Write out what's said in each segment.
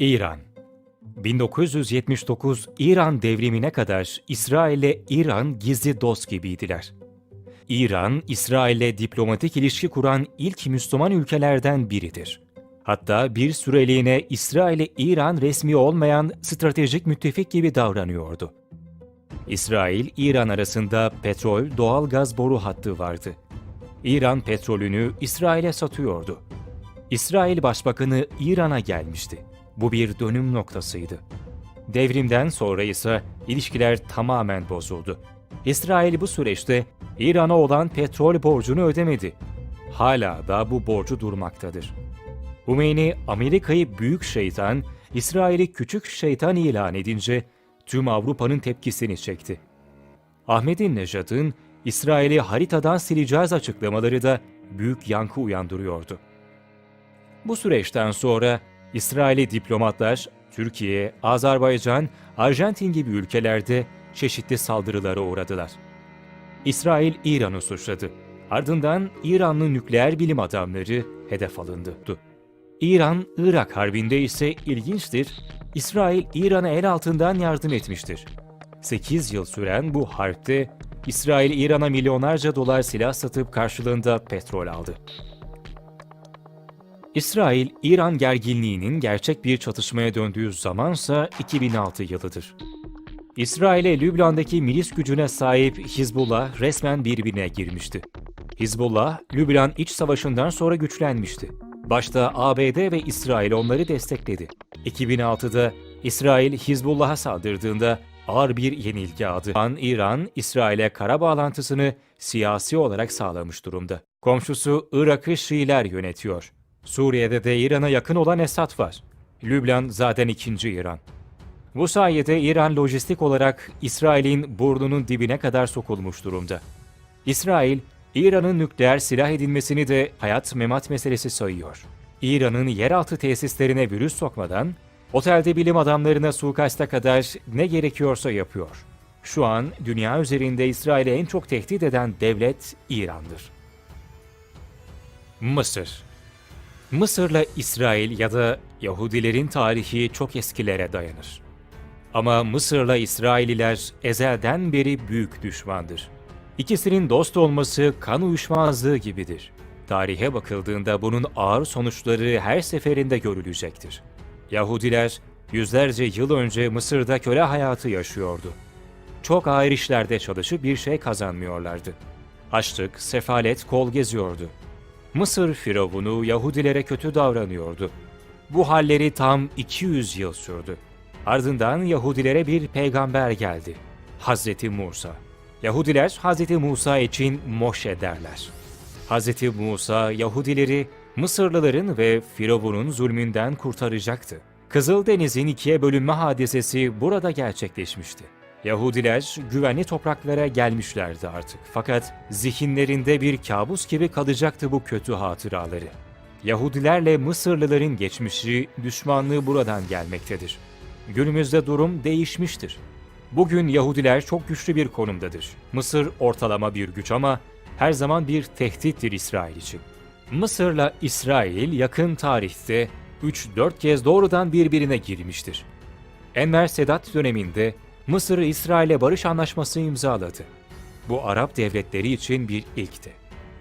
İran 1979 İran devrimine kadar İsrail ile İran gizli dost gibiydiler. İran, İsrail'le diplomatik ilişki kuran ilk Müslüman ülkelerden biridir. Hatta bir süreliğine İsrail ile İran resmi olmayan stratejik müttefik gibi davranıyordu. İsrail, İran arasında petrol, doğal gaz boru hattı vardı. İran petrolünü İsrail'e satıyordu. İsrail Başbakanı İran'a gelmişti. Bu bir dönüm noktasıydı. Devrimden sonra ise ilişkiler tamamen bozuldu. İsrail bu süreçte İran'a olan petrol borcunu ödemedi. Hala da bu borcu durmaktadır. Hümeyni Amerika'yı büyük şeytan, İsrail'i küçük şeytan ilan edince tüm Avrupa'nın tepkisini çekti. Ahmet'in Nejat'ın İsrail'i haritadan sileceğiz açıklamaları da büyük yankı uyandırıyordu. Bu süreçten sonra İsraili diplomatlar Türkiye, Azerbaycan, Arjantin gibi ülkelerde çeşitli saldırılara uğradılar. İsrail İran'ı suçladı. Ardından İranlı nükleer bilim adamları hedef alındı. İran-Irak harbinde ise ilginçtir, İsrail İran'a el altından yardım etmiştir. 8 yıl süren bu harpte İsrail İran'a milyonlarca dolar silah satıp karşılığında petrol aldı. İsrail-İran gerginliğinin gerçek bir çatışmaya döndüğü zamansa 2006 yılıdır. İsrail'e Lübnan'daki milis gücüne sahip Hizbullah resmen birbirine girmişti. Hizbullah, Lübnan iç savaşından sonra güçlenmişti. Başta ABD ve İsrail onları destekledi. 2006'da İsrail Hizbullah'a saldırdığında ağır bir yenilgi aldı. An İran, İsrail'e kara bağlantısını siyasi olarak sağlamış durumda. Komşusu Irak'ı Şiiler yönetiyor. Suriye'de de İran'a yakın olan Esad var. Lübnan zaten ikinci İran. Bu sayede İran lojistik olarak İsrail'in burnunun dibine kadar sokulmuş durumda. İsrail, İran'ın nükleer silah edinmesini de hayat memat meselesi sayıyor. İran'ın yeraltı tesislerine virüs sokmadan, otelde bilim adamlarına suikasta kadar ne gerekiyorsa yapıyor. Şu an dünya üzerinde İsrail'i en çok tehdit eden devlet İran'dır. Mısır Mısır'la İsrail ya da Yahudilerin tarihi çok eskilere dayanır. Ama Mısır'la İsraililer ezelden beri büyük düşmandır. İkisinin dost olması kan uyuşmazlığı gibidir. Tarihe bakıldığında bunun ağır sonuçları her seferinde görülecektir. Yahudiler yüzlerce yıl önce Mısır'da köle hayatı yaşıyordu. Çok ağır işlerde çalışıp bir şey kazanmıyorlardı. Açlık, sefalet kol geziyordu. Mısır firavunu Yahudilere kötü davranıyordu. Bu halleri tam 200 yıl sürdü. Ardından Yahudilere bir peygamber geldi. Hazreti Musa. Yahudiler Hazreti Musa için Moşe derler. Hazreti Musa Yahudileri Mısırlıların ve Firavun'un zulmünden kurtaracaktı. Kızıldeniz'in ikiye bölünme hadisesi burada gerçekleşmişti. Yahudiler güvenli topraklara gelmişlerdi artık. Fakat zihinlerinde bir kabus gibi kalacaktı bu kötü hatıraları. Yahudilerle Mısırlıların geçmişi, düşmanlığı buradan gelmektedir. Günümüzde durum değişmiştir. Bugün Yahudiler çok güçlü bir konumdadır. Mısır ortalama bir güç ama her zaman bir tehdittir İsrail için. Mısır'la İsrail yakın tarihte 3-4 kez doğrudan birbirine girmiştir. Enver Sedat döneminde Mısır İsrail'e barış anlaşması imzaladı. Bu Arap devletleri için bir ilkti.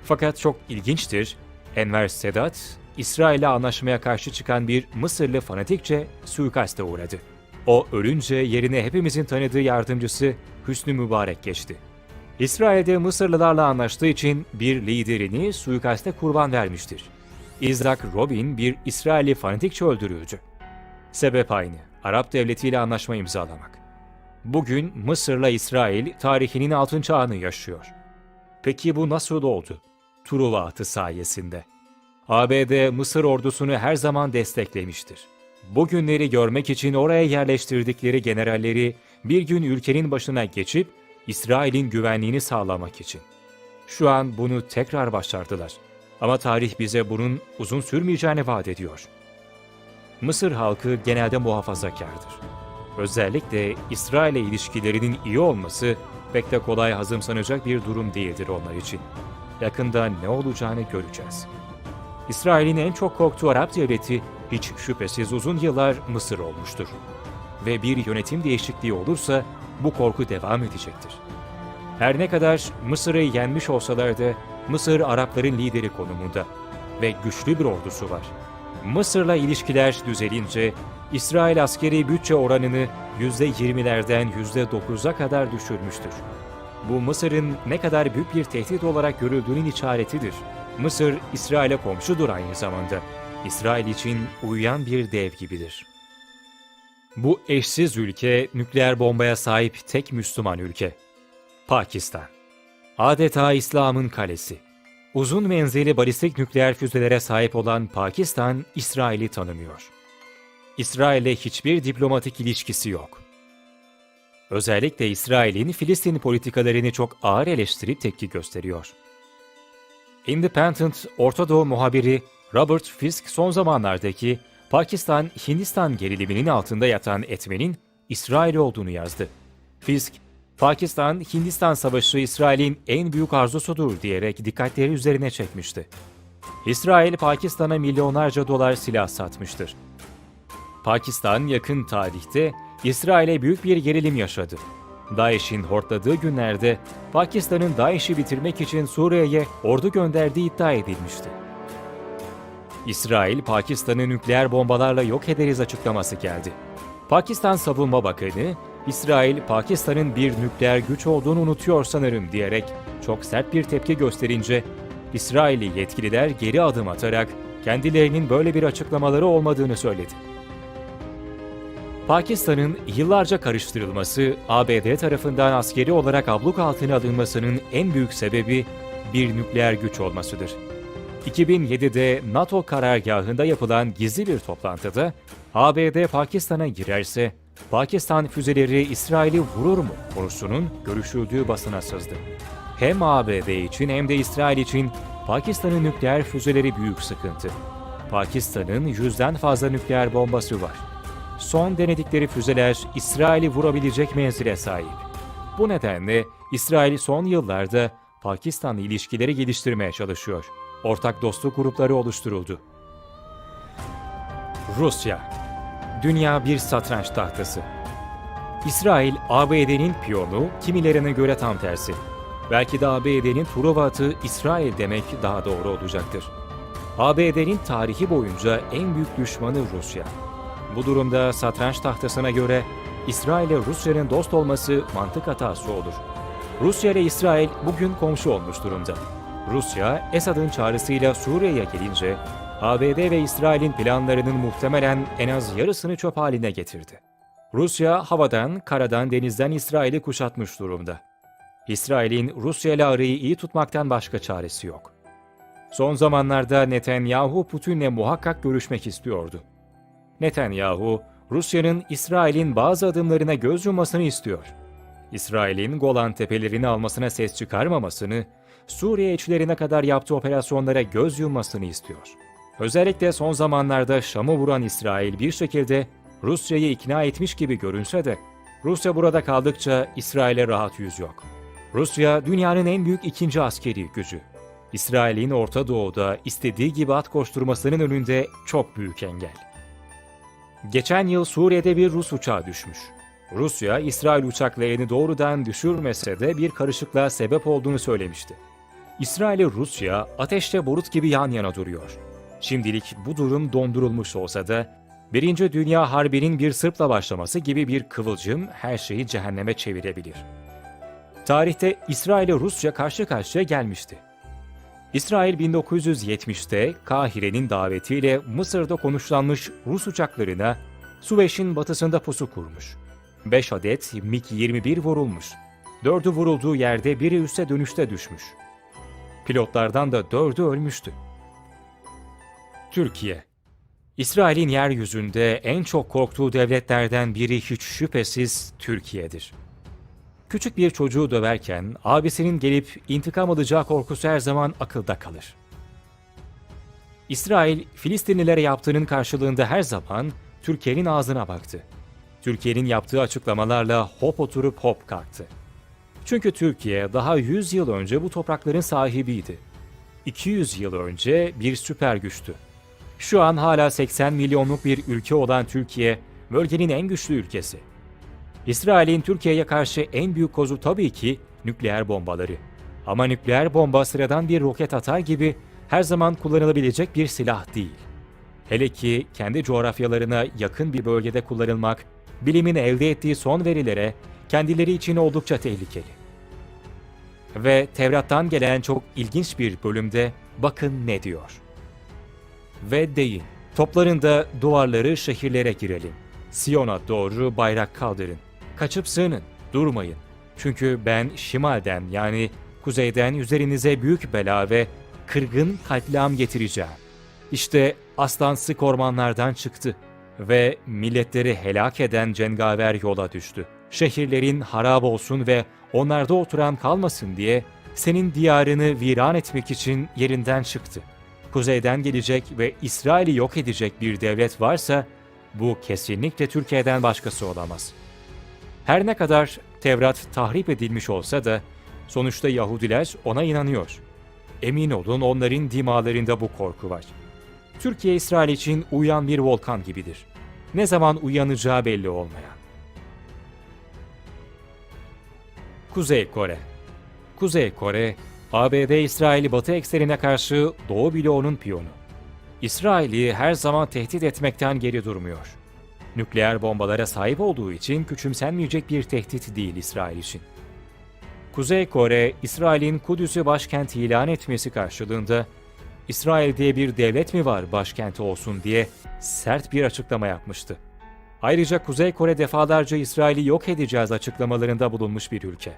Fakat çok ilginçtir, Enver Sedat, İsrail'e anlaşmaya karşı çıkan bir Mısırlı fanatikçe suikaste uğradı. O ölünce yerine hepimizin tanıdığı yardımcısı Hüsnü Mübarek geçti. İsrail'de Mısırlılarla anlaştığı için bir liderini suikaste kurban vermiştir. İzrak Robin bir İsrailli fanatikçe öldürüldü. Sebep aynı, Arap devletiyle anlaşma imzalamak. Bugün Mısır'la İsrail tarihinin altın çağını yaşıyor. Peki bu nasıl oldu? Truva atı sayesinde. ABD Mısır ordusunu her zaman desteklemiştir. Bugünleri görmek için oraya yerleştirdikleri generalleri bir gün ülkenin başına geçip İsrail'in güvenliğini sağlamak için. Şu an bunu tekrar başardılar. Ama tarih bize bunun uzun sürmeyeceğini vaat ediyor. Mısır halkı genelde muhafazakardır. Özellikle İsrail'le ilişkilerinin iyi olması pek de kolay hazımsanacak bir durum değildir onlar için. Yakında ne olacağını göreceğiz. İsrail'in en çok korktuğu Arap devleti hiç şüphesiz uzun yıllar Mısır olmuştur. Ve bir yönetim değişikliği olursa bu korku devam edecektir. Her ne kadar Mısır'ı yenmiş olsalar da Mısır Arapların lideri konumunda ve güçlü bir ordusu var. Mısır'la ilişkiler düzelince İsrail askeri bütçe oranını %20'lerden %9'a kadar düşürmüştür. Bu Mısır'ın ne kadar büyük bir tehdit olarak görüldüğünün işaretidir. Mısır, İsrail'e komşudur aynı zamanda. İsrail için uyuyan bir dev gibidir. Bu eşsiz ülke nükleer bombaya sahip tek Müslüman ülke. Pakistan. Adeta İslam'ın kalesi. Uzun menzilli balistik nükleer füzelere sahip olan Pakistan, İsrail'i tanımıyor. İsrail'le hiçbir diplomatik ilişkisi yok. Özellikle İsrail'in Filistin politikalarını çok ağır eleştirip tepki gösteriyor. Independent Orta Doğu muhabiri Robert Fisk son zamanlardaki Pakistan-Hindistan geriliminin altında yatan etmenin İsrail olduğunu yazdı. Fisk, Pakistan-Hindistan savaşı İsrail'in en büyük arzusudur diyerek dikkatleri üzerine çekmişti. İsrail, Pakistan'a milyonlarca dolar silah satmıştır. Pakistan yakın tarihte İsrail'e büyük bir gerilim yaşadı. DAEŞ'in hortladığı günlerde Pakistan'ın DAEŞ'i bitirmek için Suriye'ye ordu gönderdiği iddia edilmişti. İsrail, Pakistan'ı nükleer bombalarla yok ederiz açıklaması geldi. Pakistan Savunma Bakanı, İsrail, Pakistan'ın bir nükleer güç olduğunu unutuyor sanırım diyerek çok sert bir tepki gösterince, İsrailli yetkililer geri adım atarak kendilerinin böyle bir açıklamaları olmadığını söyledi. Pakistan'ın yıllarca karıştırılması, ABD tarafından askeri olarak abluk altına alınmasının en büyük sebebi bir nükleer güç olmasıdır. 2007'de NATO karargahında yapılan gizli bir toplantıda ABD Pakistan'a girerse Pakistan füzeleri İsrail'i vurur mu konusunun görüşüldüğü basına sızdı. Hem ABD için hem de İsrail için Pakistan'ın nükleer füzeleri büyük sıkıntı. Pakistan'ın yüzden fazla nükleer bombası var. Son denedikleri füzeler İsrail'i vurabilecek menzile sahip. Bu nedenle İsrail son yıllarda Pakistan'la ilişkileri geliştirmeye çalışıyor. Ortak dostluk grupları oluşturuldu. Rusya Dünya bir satranç tahtası. İsrail, ABD'nin piyonu, kimilerine göre tam tersi. Belki de ABD'nin Truva atı İsrail demek daha doğru olacaktır. ABD'nin tarihi boyunca en büyük düşmanı Rusya. Bu durumda satranç tahtasına göre İsrail ile Rusya'nın dost olması mantık hatası olur. Rusya ile İsrail bugün komşu olmuş durumda. Rusya, Esad'ın çağrısıyla Suriye'ye gelince ABD ve İsrail'in planlarının muhtemelen en az yarısını çöp haline getirdi. Rusya havadan, karadan, denizden İsrail'i kuşatmış durumda. İsrail'in Rusya ile arayı iyi tutmaktan başka çaresi yok. Son zamanlarda Netanyahu Putin'le muhakkak görüşmek istiyordu. Netanyahu, Rusya'nın İsrail'in bazı adımlarına göz yummasını istiyor. İsrail'in Golan tepelerini almasına ses çıkarmamasını, Suriye içlerine kadar yaptığı operasyonlara göz yummasını istiyor. Özellikle son zamanlarda Şam'ı vuran İsrail bir şekilde Rusya'yı ikna etmiş gibi görünse de, Rusya burada kaldıkça İsrail'e rahat yüz yok. Rusya dünyanın en büyük ikinci askeri gücü. İsrail'in Orta Doğu'da istediği gibi at koşturmasının önünde çok büyük engel. Geçen yıl Suriye'de bir Rus uçağı düşmüş. Rusya, İsrail uçaklarını doğrudan düşürmese de bir karışıklığa sebep olduğunu söylemişti. İsrail ile Rusya ateşte borut gibi yan yana duruyor. Şimdilik bu durum dondurulmuş olsa da Birinci Dünya Harbi'nin bir Sırp'la başlaması gibi bir kıvılcım her şeyi cehenneme çevirebilir. Tarihte İsrail ile Rusya karşı karşıya gelmişti. İsrail 1970'te Kahire'nin davetiyle Mısır'da konuşlanmış Rus uçaklarına Süveyş'in batısında pusu kurmuş. 5 adet MiG-21 vurulmuş. Dördü vurulduğu yerde biri üste dönüşte düşmüş. Pilotlardan da dördü ölmüştü. Türkiye İsrail'in yeryüzünde en çok korktuğu devletlerden biri hiç şüphesiz Türkiye'dir. Küçük bir çocuğu döverken abisinin gelip intikam alacağı korkusu her zaman akılda kalır. İsrail, Filistinlilere yaptığının karşılığında her zaman Türkiye'nin ağzına baktı. Türkiye'nin yaptığı açıklamalarla hop oturup hop kalktı. Çünkü Türkiye daha 100 yıl önce bu toprakların sahibiydi. 200 yıl önce bir süper güçtü. Şu an hala 80 milyonluk bir ülke olan Türkiye, bölgenin en güçlü ülkesi. İsrail'in Türkiye'ye karşı en büyük kozu tabii ki nükleer bombaları. Ama nükleer bomba sıradan bir roket atar gibi her zaman kullanılabilecek bir silah değil. Hele ki kendi coğrafyalarına yakın bir bölgede kullanılmak, bilimin elde ettiği son verilere kendileri için oldukça tehlikeli. Ve Tevrat'tan gelen çok ilginç bir bölümde bakın ne diyor. Ve deyin, toplarında duvarları şehirlere girelim. Siyon'a doğru bayrak kaldırın. Kaçıp sığının, durmayın. Çünkü ben şimalden yani kuzeyden üzerinize büyük bela ve kırgın katliam getireceğim. İşte aslan sık ormanlardan çıktı ve milletleri helak eden cengaver yola düştü. Şehirlerin harap olsun ve onlarda oturan kalmasın diye senin diyarını viran etmek için yerinden çıktı. Kuzeyden gelecek ve İsrail'i yok edecek bir devlet varsa bu kesinlikle Türkiye'den başkası olamaz. Her ne kadar Tevrat tahrip edilmiş olsa da sonuçta Yahudiler ona inanıyor. Emin olun onların dimalarında bu korku var. Türkiye İsrail için uyan bir volkan gibidir. Ne zaman uyanacağı belli olmayan. Kuzey Kore Kuzey Kore, ABD İsrail'i Batı eksenine karşı Doğu bloğunun piyonu. İsrail'i her zaman tehdit etmekten geri durmuyor. Nükleer bombalara sahip olduğu için küçümsenmeyecek bir tehdit değil İsrail için. Kuzey Kore, İsrail'in Kudüs'ü başkent ilan etmesi karşılığında İsrail diye bir devlet mi var başkenti olsun diye sert bir açıklama yapmıştı. Ayrıca Kuzey Kore defalarca İsrail'i yok edeceğiz açıklamalarında bulunmuş bir ülke.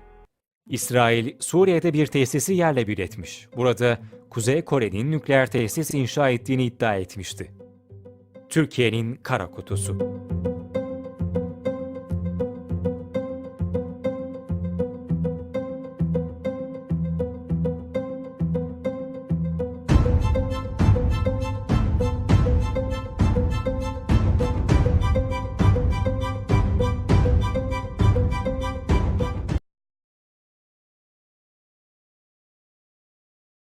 İsrail, Suriye'de bir tesisi yerle bir etmiş. Burada Kuzey Kore'nin nükleer tesis inşa ettiğini iddia etmişti. Türkiye'nin kara kutusu.